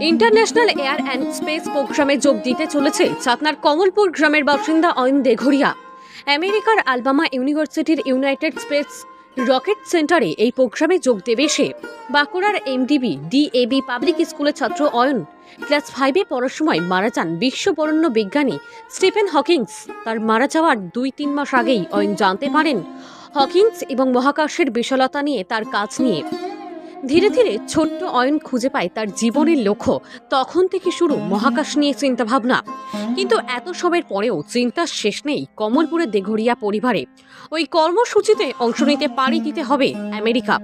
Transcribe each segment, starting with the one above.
International air and space প্রোগ্রামে যোগ দিতে চলেছে চাতনার কমলপুর গ্রামের বাসিন্দা অয়ন দেঘরিয়া। আমেরিকার আলবামা ইউনিভার্সিটির ইউনাইটেড স্পেস রকেট সেন্টারে এই প্রোগ্রামে যোগ দেবে সে। বাঁকুড়ার এমডিবি, ডিএবি পাবলিক স্কুলের ছাত্র অয়ন ক্লাস ফাইভে পড়ার সময় মারা যান বিশ্ববরণ্য বিজ্ঞানী স্টিফেন হকিংস। তার মারা যাওয়ার দুই তিন মাস আগেই অয়ন জানতে পারেন হকিংস এবং মহাকাশের বিশালতা নিয়ে তার কাজ নিয়ে। ধীরে ধীরে ছোট্ট অয়ন খুঁজে পায় তার জীবনের লক্ষ্য। তখন থেকে শুরু মহাকাশ নিয়ে চিন্তাভাবনা। কিন্তু এত সবের পরেও চিন্তার শেষ নেই কমলপুরের দেঘরিয়া পরিবারে। ওই কর্মসূচিতে অংশ নিতে পাড়ি দিতে হবে আমেরিকা।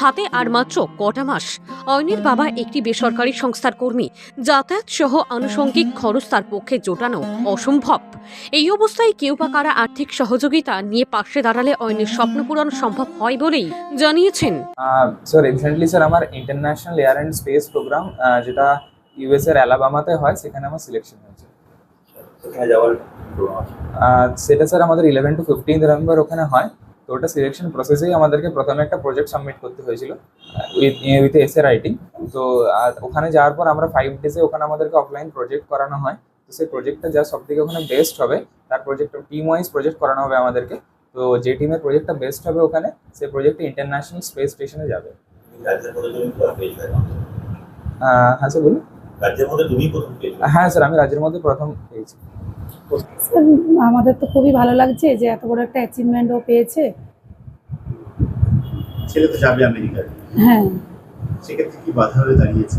হাতে আর মাত্র কটা মাস। অয়নের বাবা একটি বেসরকারি সংস্থার কর্মী। যাতায়াত সহ আনুষঙ্গিক খরচ তার পক্ষে জোটানো অসম্ভব। এই অবস্থায় কেউ বা কারা আর্থিক সহযোগিতা নিয়ে পাশে দাঁড়ালে অয়নের স্বপ্ন পূরণ সম্ভব হয় বলেই জানিয়েছেন। সো রিসেন্টলি স্যার আমার international air and space program যেটা ইউএস এর অ্যালাবামাতে হয়, সেখানে আমার সিলেকশন হয়েছে। যাওয়ার সেটা স্যার আমাদের ইলেভেন টু ফিফটিন নভেম্বর ওখানে হয়। তো ওটা সিলেকশন প্রসেসেই আমাদেরকে প্রথমে একটা প্রজেক্ট সাবমিট করতে হয়েছিল উইথ এসে রাইটিং তো ওখানে যাওয়ার পর আমরা ফাইভ ডেজে ওখানে আমাদেরকে অফলাইন প্রজেক্ট করানো হয়। তো সেই প্রজেক্টটা যা সব থেকে ওখানে বেস্ট হবে তার প্রজেক্ট টিম ওয়াইজ প্রজেক্ট করানো হবে আমাদেরকে। তো যে টিমের প্রজেক্টটা বেস্ট হবে ওখানে সেই প্রজেক্টটা ইন্টারন্যাশনাল স্পেস স্টেশনে যাবে। হ্যাঁ স্যার বলুন। রাজ্যের মধ্যে তুমি প্রথম পেয়েছ? হ্যাঁ স্যার আমি রাজ্যের মধ্যে প্রথম পেয়েছি। স্যার আমাদের তো খুবই ভালো লাগছে যে এত বড় একটা অ্যাচিভমেন্ট ও পেয়েছে। ছেলে তো যাবে আমেরিকায়। হ্যাঁ। সেক্ষেত্রে কি বাধা হয়ে দাঁড়িয়েছে?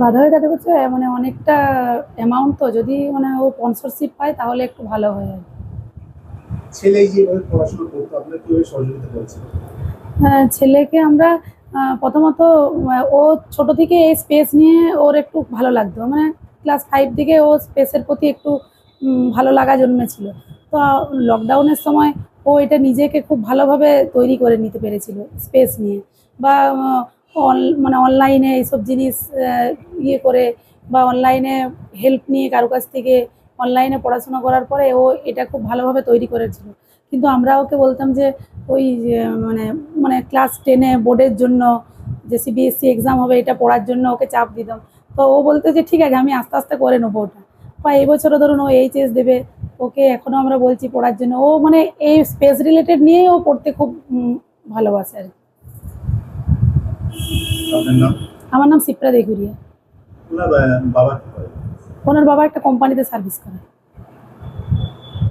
বাধা হয়ে দাঁড়িয়ে করছে মানে অনেকটা অ্যামাউন্ট তো যদি মানে ও স্পন্সরশিপ পায় তাহলে একটু ভালো হয়। আর ছেলে যেভাবে পড়াশোনা করতো আপনার কীভাবে সহযোগিতা করেছে হ্যাঁ, ছেলেকে আমরা প্রথমত ও ছোট থেকে এই স্পেস নিয়ে ওর একটু ভালো লাগতো। মানে ক্লাস ফাইভ থেকে ও স্পেসের প্রতি একটু ভালো লাগা জন্মেছিল। তো লকডাউনের সময় ও এটা নিজেকে খুব ভালোভাবে তৈরি করে নিতে পেরেছিল স্পেস নিয়ে। বা মানে অনলাইনে এইসব জিনিস ইয়ে করে বা অনলাইনে হেল্প নিয়ে কারও কাছ থেকে অনলাইনে পড়াশোনা করার পরে ও এটা খুব ভালোভাবে তৈরি করেছিল। কিন্তু আমরা ওকে বলতাম যে ওই মানে মানে ক্লাস টেনে বোর্ডের জন্য যে সিবিএসসি এক্সাম হবে এটা পড়ার জন্য ওকে চাপ দিতাম। তো ও বলতে যে ঠিক আছে আমি আস্তে আস্তে করে নেব ওটা। বা এই বছরও ধরুন ও এইচএস দেবে ওকে এখনও আমরা বলছি পড়ার জন্য। ও মানে এই স্পেস রিলেটেড নিয়েই ও পড়তে খুব ভালোবাসে আর কি। আমার নাম সিপ্রা দেগুরিয়া। বাবা ওনার বাবা একটা কোম্পানিতে সার্ভিস করে।